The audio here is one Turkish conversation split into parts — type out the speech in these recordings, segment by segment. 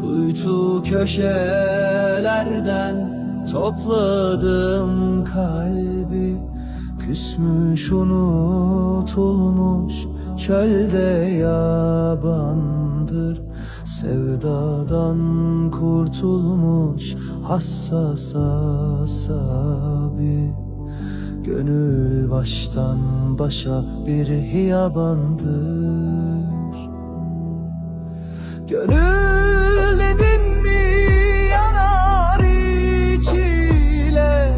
Kuytu köşelerden topladım kalbi. Küsmüş unutulmuş çölde yabandır. Sevdadan kurtulmuş hassas asabi. Gönül baştan başa bir hiyabandır Gönül dedin mi yanar içiyle?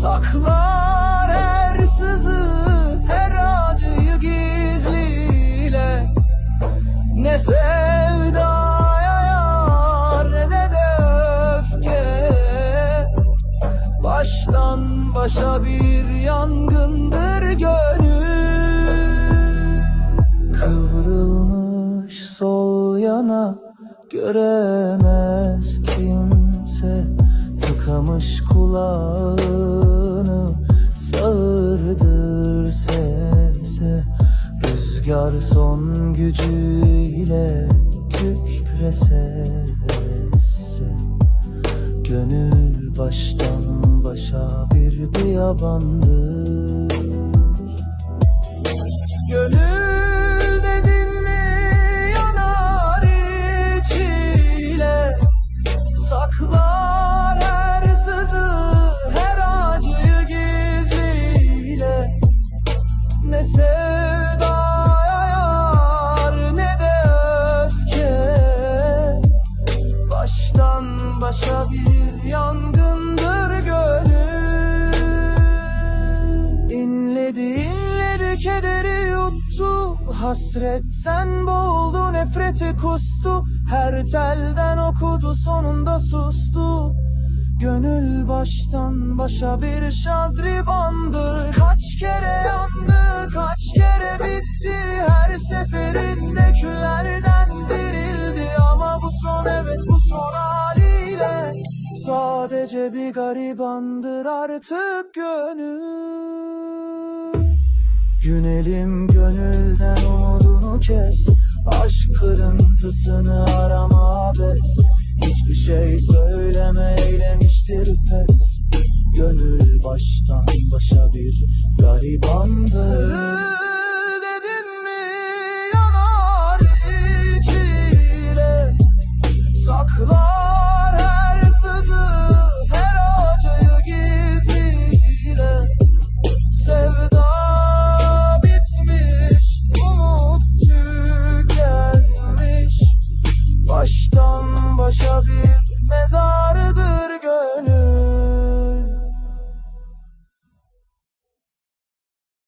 Saklar her sızı her acıyı gizliyle. Ne sevdaya ne de öfke Baştan başa bir yangındır gönül göremez kimse. Tıkamış kulağını sağırdır sese. Rüzgar son gücüyle kükrese Gönül baştan başa bir biyabandır Gönül Hasretten boğuldu nefreti kustu. Her telden okudu sonunda sustu. Gönül baştan başa bir şadribandır. Kaç kere yandı kaç kere bitti. Her seferinde küllerden dirildi. Ama bu son evet bu son haliyle Sadece bir garibandır artık gönül. Günelim gönülden umudunu kes Aşk kırıntısını arama bes Hiçbir şey söyleme eylemiştir pes. Gönül baştan başa bir garibandır